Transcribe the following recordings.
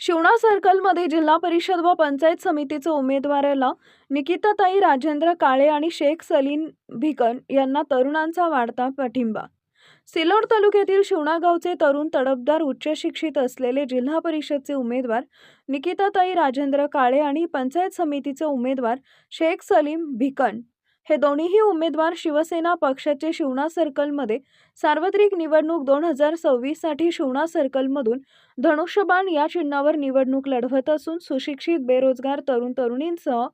शिवणा सर्कलमध्ये जिल्हा परिषद व पंचायत समितीचे उमेदवाराला निकिताताई राजेंद्र काळे आणि शेख सलीम भिकन यांना तरुणांचा वाढता पाठिंबा. सिल्लोड तालुक्यातील शिवणा गावचे तरुण तडफदार उच्च शिक्षित असलेले जिल्हा परिषदचे उमेदवार निकिताताई राजेंद्र काळे आणि पंचायत समितीचे उमेदवार शेख सलीम भिकन हे दोन्हीही उमेदवार शिवसेना पक्षाचे शिवणा सर्कलमध्ये सार्वत्रिक निवडणूक दोन हजार सव्वीससाठी शिवणा सर्कलमधून धनुष्यबाण या चिन्हावर निवडणूक लढवत असून सुशिक्षित बेरोजगार तरुण तरुणींसह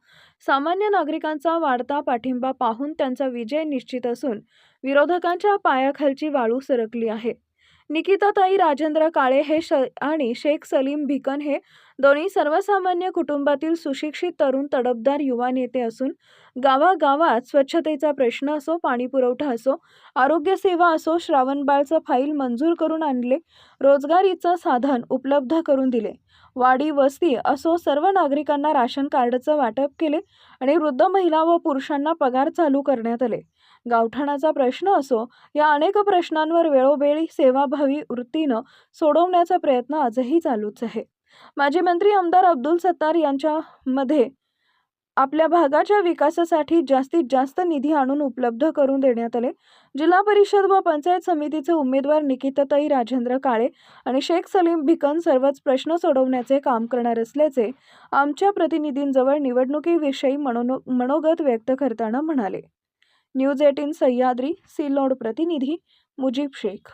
सामान्य नागरिकांचा वाढता पाठिंबा पाहून त्यांचा विजय निश्चित असून विरोधकांच्या पायाखालची वाळू सरकली आहे. निकिताताई राजेंद्र काळे हे श आणि शेख सलीम भिकन हे दोन्ही सर्वसामान्य कुटुंबातील सुशिक्षित तरुण तडफदार युवा नेते असून गावागावात स्वच्छतेचा प्रश्न असो पाणी पुरवठा असो आरोग्यसेवा असो श्रावणबाळचं फाईल मंजूर करून आणले रोजगारीचं साधन उपलब्ध करून दिले वाडी वस्ती असो सर्व नागरिकांना राशन कार्डचं वाटप केले आणि वृद्ध महिला व पुरुषांना पगार चालू करण्यात आले. गावठाणाचा प्रश्न असो या अनेक प्रश्नांवर वेळोवेळी सेवा सेवाभावी वृत्तीनं सोडवण्याचा प्रयत्न आजही चालूच आहे. माजी मंत्री आमदार अब्दुल सत्तार यांच्यामध्ये आपल्या भागाच्या विकासासाठी जास्तीत जास्त निधी आणून उपलब्ध करून देण्यात आले. जिल्हा परिषद व पंचायत समितीचे उमेदवार निकिताताई राजेंद्र काळे आणि शेख सलीम भिकन सर्वच प्रश्न सोडवण्याचे काम करणार असल्याचे आमच्या प्रतिनिधींजवळ निवडणुकीविषयी मनोनो मनोगत व्यक्त करताना म्हणाले. न्यूज एटीन सह्याद्री सिल्लोड प्रतिनिधी मुजीब शेख.